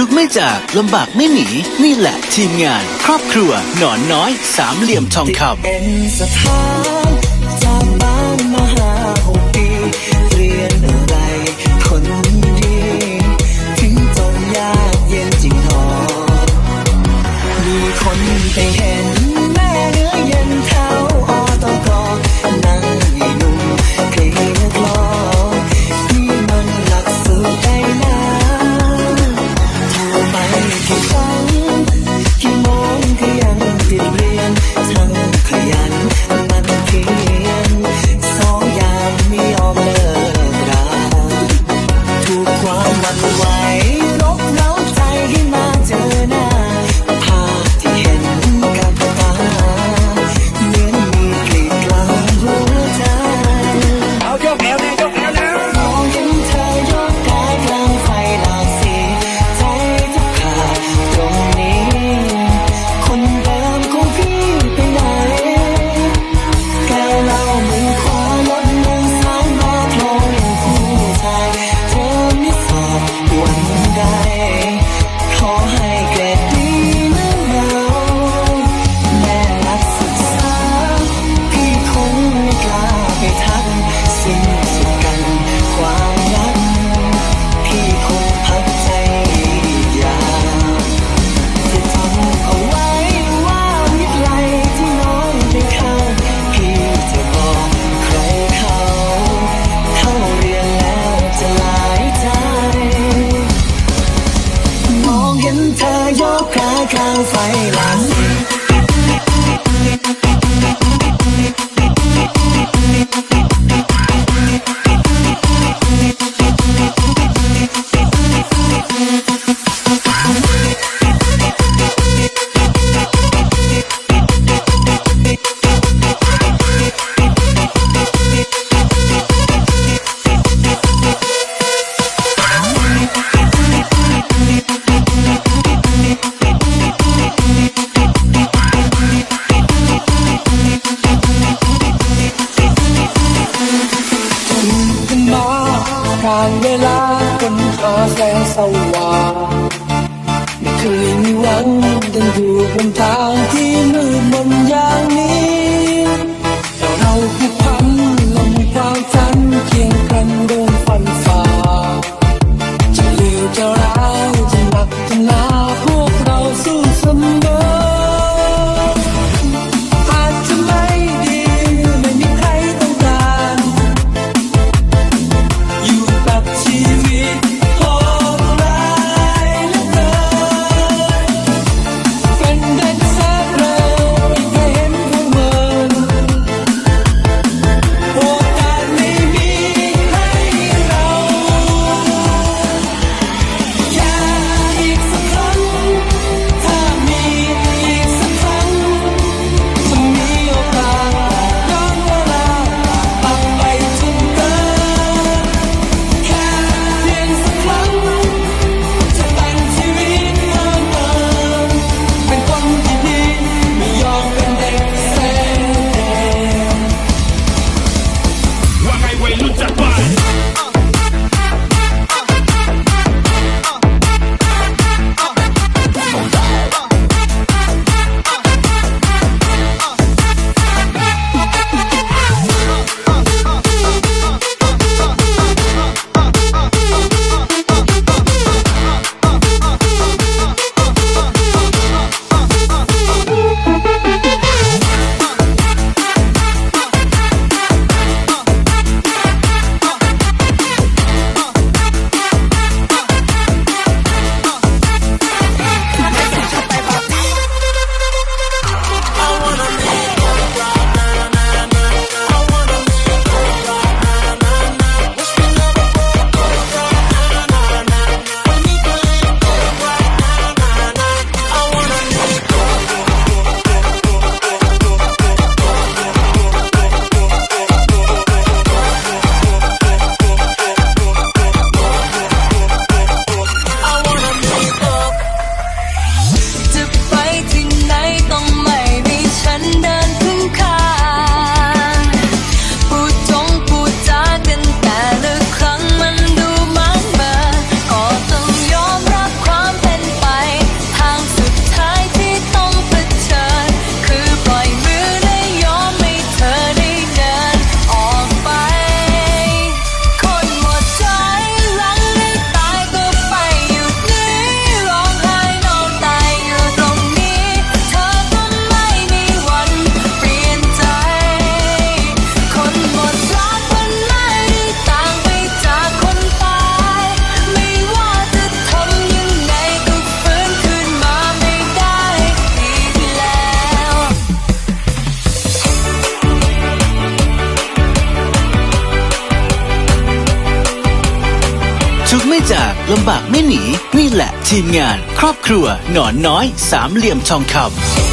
ทุกไม่จากลำบากไม่หนี นี่แหละทีมงาน ครอบครัวหนอนน้อย สามเหลี่ยมทองคำ away. ผ่านเวลาคนหาแสงสว่างไม่เคยมีหวันดังอยู่บนทา Lucha. จากลำบากไม่หนี นี่แหละทีมงาน ครอบครัว หนอนน้อย สามเหลี่ยมทองคำ